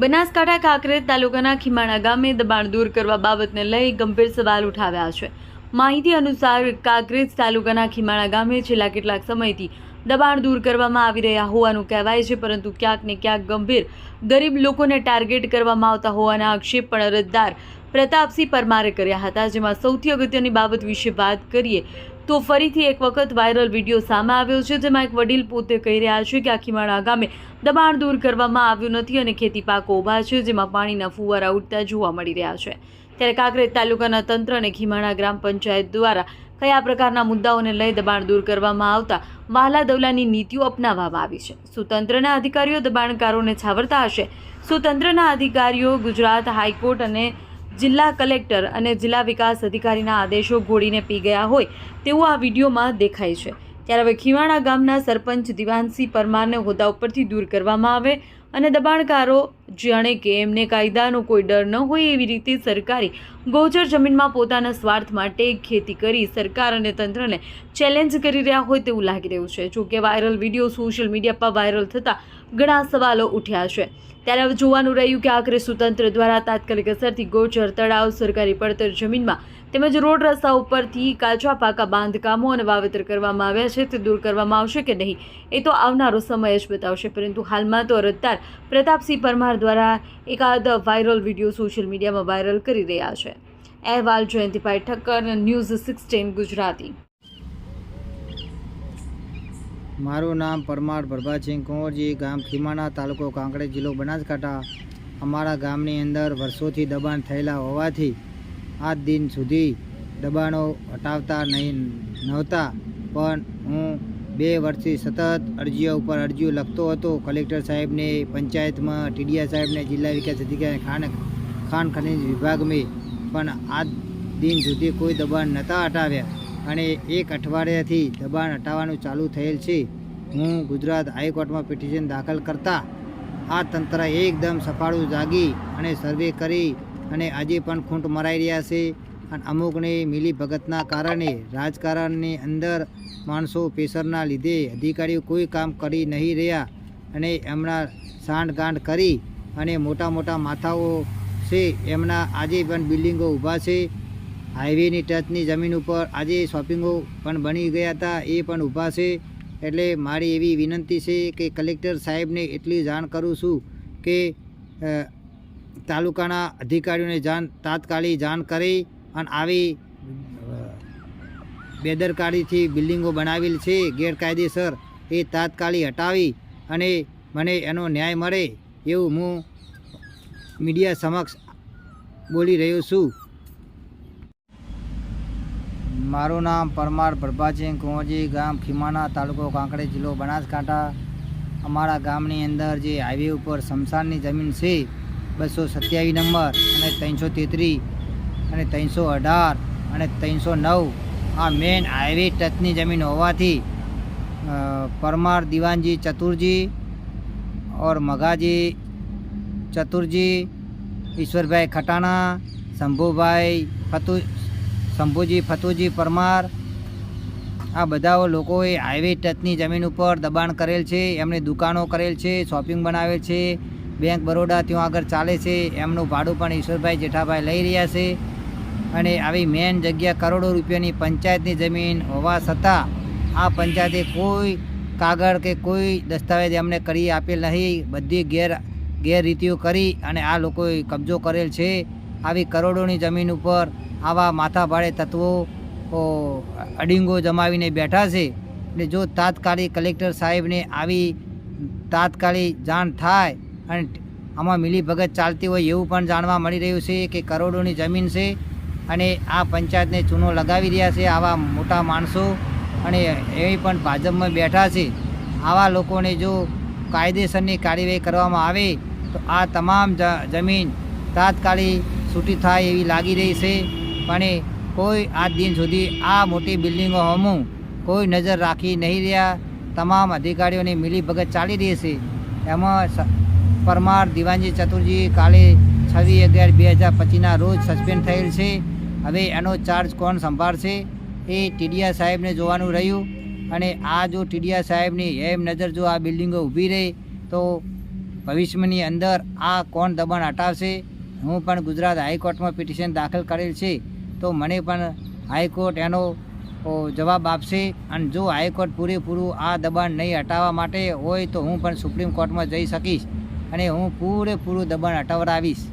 બનાસકાંઠા કાંકરેજ તાલુકાના ખીમાણા ગામે દબાણ દૂર કરવા બાબતને લઈ ગંભીર સવાલ ઉઠાવ્યા છે. માહિતી અનુસાર કાંકરેજ તાલુકાના ખીમાણા ગામે છેલ્લા કેટલાક સમયથી દબાણ દૂર કરવામાં આવી રહ્યા હોવાનું કહેવાય છે, પરંતુ ક્યાંક ને ક્યાંક ગંભીર ગરીબ લોકોને ટાર્ગેટ કરવામાં આવતા હોવાના આક્ષેપ પણ અરજદાર પ્રતાપસિંહ પરમારે કર્યા હતા, જેમાં સૌથી અગત્યની બાબત વિશે વાત કરીએ તો ફરીથી એક વખત વાયરલ વીડિયો સામે આવ્યો છે, જેમાં એક વડીલ પોતે કહી રહ્યા છે કે આ ખીમાણા ગામે દબાણ દૂર કરવામાં આવ્યું નથી અને ખેતી પાકો ઊભા છે, જેમાં પાણીના ફુવારા ઉડતા જોવા મળી રહ્યા છે. ત્યારે કાંકરેજ તાલુકાના તંત્ર અને ખીમાણા ગ્રામ પંચાયત દ્વારા કયા પ્રકારના મુદ્દાઓને લઈ દબાણ દૂર કરવામાં આવતા વહાલા દવલાની નીતિઓ અપનાવવામાં આવી છે. સુતંત્રના અધિકારીઓ દબાણકારોને છાવરતા હશે. સુતંત્રના અધિકારીઓ ગુજરાત હાઈકોર્ટ અને જિલ્લા કલેક્ટર અને જિલ્લા વિકાસ અધિકારીના આદેશો ઘોડીને પી ગયા હોય તેવું આ વિડીયોમાં દેખાય છે. ત્યારે હવે ખીવાણા ગામના સરપંચ દિવાનસિંહ પરમારને હોદ્દા ઉપરથી દૂર કરવામાં આવે અને દબાણકારો, જાણે કે એમને કાયદાનો કોઈ ડર ન હોય એવી રીતે સરકારી ગોચર જમીનમાં પોતાના સ્વાર્થ માટે ખેતી કરી સરકાર અને તંત્રને ચેલેન્જ કરી રહ્યા હોય તેવું લાગી રહ્યું છે. જોકે વાયરલ વીડિયો સોશિયલ મીડિયા પર વાયરલ થતાં ઘણા સવાલો ઉઠ્યા છે. ત્યારે હવે જોવાનું રહ્યું કે આખરે સુતંત્ર દ્વારા તાત્કાલિક અસરથી ગોચર તળાવ સરકારી પડતર જમીનમાં તેમજ રોડ રસ્તા ઉપરથી કાચા પાકા બાંધકામો અને વાવેતર કરવામાં આવ્યા છે તે દૂર કરવામાં આવશે કે નહીં એ તો આવનારો સમય જ બતાવશે. પરંતુ હાલમાં તો અરજદાર પ્રતાપસિંહ પરમાર દ્વારા એકાદ વાયરલ વીડિયો સોશિયલ મીડિયામાં વાયરલ કરી રહ્યા છે. અહેવાલ જયંતિભાઈ ઠક્કર, ન્યૂઝ સિક્સટીન ગુજરાતી. મારું નામ પરમાર પ્રભાતસિંહ કુંવરજી, ગામ ખીમાણા તાલુકો કાંકરેજ જિલ્લો બનાસકાંઠા. અમારા ગામની અંદર વર્ષોથી દબાણ થયેલા હોવાથી આજ દિન સુધી દબાણો હટાવતા નહીં, નહોતા. પણ હું બે વર્ષથી સતત અરજીઓ ઉપર અરજીઓ લખતો હતો. કલેક્ટર સાહેબને, પંચાયતમાં ટીડીયા સાહેબને, જિલ્લા વિકાસ અધિકારી ખાન ખાન ખનીજ વિભાગમાં પણ આ દિન સુધી કોઈ દબાણ નહોતા હટાવ્યા અને એક અઠવાડિયાથી દબાણ હટાવવાનું ચાલુ થયેલ છે. હું ગુજરાત હાઈકોર્ટમાં પિટિશન દાખલ કરતા આ તંત્ર એકદમ સફાળું જાગી અને સર્વે કરી અને આજે પણ ખૂંટ મરાઈ રહ્યા છે. અને અમુકને મિલી ભગતના કારણે રાજકારણની અંદર માણસો પ્રેશરના લીધે અધિકારીઓ કોઈ કામ કરી નહીં રહ્યા અને એમના સાંઠગાંઠ કરી અને મોટા મોટા માથાઓ છે એમના આજે પણ બિલ્ડિંગો ઊભા છે. હાઈવેની ટચની જમીન ઉપર આજે શોપિંગો પણ બની ગયા હતા, એ પણ ઊભા છે. એટલે મારી એવી વિનંતી છે કે કલેક્ટર સાહેબને એટલી જાણ કરું છું કે તાલુકાના અધિકારીઓને જાણ, તાત્કાલિક જાણ કરી અને આવી બેદરકારીથી બિલ્ડિંગો બનાવેલ છે, ગેરકાયદેસર. એ તાત્કાલિક હટાવી અને મને એનો ન્યાય મળે એવું હું મીડિયા સમક્ષ બોલી રહ્યો છું. મારું નામ પરમાર પ્રભાસિંહ કુંવરજી, ગામ ખીમાના તાલુકો કાંકરેજ જિલ્લો બનાસકાંઠા. અમારા ગામની અંદર જે હાઈવે ઉપર શમશાનની જમીન છે, બસો સત્યાવીસ નંબર અને ત્રણસો તેત્રીસ અને ત્રણસો અઢાર અને ત્રણસો નવ આ મેન હાઈવે ટચની જમીન હોવાથી પરમાર દિવાનજી ચતુરજી ઓર મગાજી ચતુરજી, ઈશ્વરભાઈ ખટાણા, શંભુભાઈ ફતુ, શંભુજી ફતુજી પરમાર, આ બધા લોકોએ હાઈવે ટચની જમીન ઉપર દબાણ કરેલ છે, એમણે દુકાનો કરેલ છે શોપિંગ બનાવેલ છે બેંક બરોડા ત્યાં આગળ ચાલે છે, એમનું ભાડું પણ ઈશ્વરભાઈ જેઠાભાઈ લઈ રહ્યા છે. અને આવી મેન જગ્યા કરોડો રૂપિયાની પંચાયતની જમીન હોવા છતાં આ પંચાયતે કોઈ કાગળ કે કોઈ દસ્તાવેજ એમને કરી આપેલ નહીં. બધી ગેર ગેરરીતિઓ કરી અને આ લોકોએ કબજો કરેલ છે. આવી કરોડોની જમીન ઉપર આવા માથાભાડે તત્વો અડીંગો જમાવીને બેઠા છે. એટલે જો તાત્કાલિક કલેક્ટર સાહેબને આવી તાત્કાલિક જાણ થાય અને આમાં મિલીભગત ચાલતી હોય એવું પણ જાણવા મળી રહ્યું છે કે કરોડોની જમીન છે. અને આ પંચાયતને ચૂનો લગાવી રહ્યા છે આવા મોટા માણસો. અને એ પણ ભાજપમાં બેઠા છે. આવા લોકોને જો કાયદેસરની કાર્યવાહી કરવામાં આવે, તો આ તમામ જમીન તાત્કાલિક છૂટી થાય એવી લાગી રહી છે. પણ કોઈ આજ દિન સુધી આ મોટી બિલ્ડિંગો હમું કોઈ નજર રાખી નહીં રહ્યા. તમામ અધિકારીઓની મિલીભગત ચાલી રહી છે. એમાં પરમાર દિવાનજી ચતુરજી કાલે છવ્વીસ અગિયાર બે હજાર પચીસના રોજ સસ્પેન્ડ થયેલ છે. હવે એનો ચાર્જ કોણ સંભાળશે એ ટીડીયા સાહેબને જોવાનું રહ્યું. અને આ જો ટીડીયા સાહેબની એમ નજર જો આ બિલ્ડિંગો ઊભી રહે, તો ભવિષ્યની અંદર આ કોણ દબાણ હટાવશે? હું પણ ગુજરાત હાઈકોર્ટમાં પિટિશન દાખલ કરેલ છે, તો મને પણ હાઈકોર્ટ એનો જવાબ આપશે. અને જો હાઈકોર્ટ પૂરેપૂરું આ દબાણ નહીં હટાવવા માટે હોય, તો હું પણ સુપ્રીમ કોર્ટમાં જઈ શકીશ અને હું પૂરેપૂરું દબાણ હટાવડાવીશ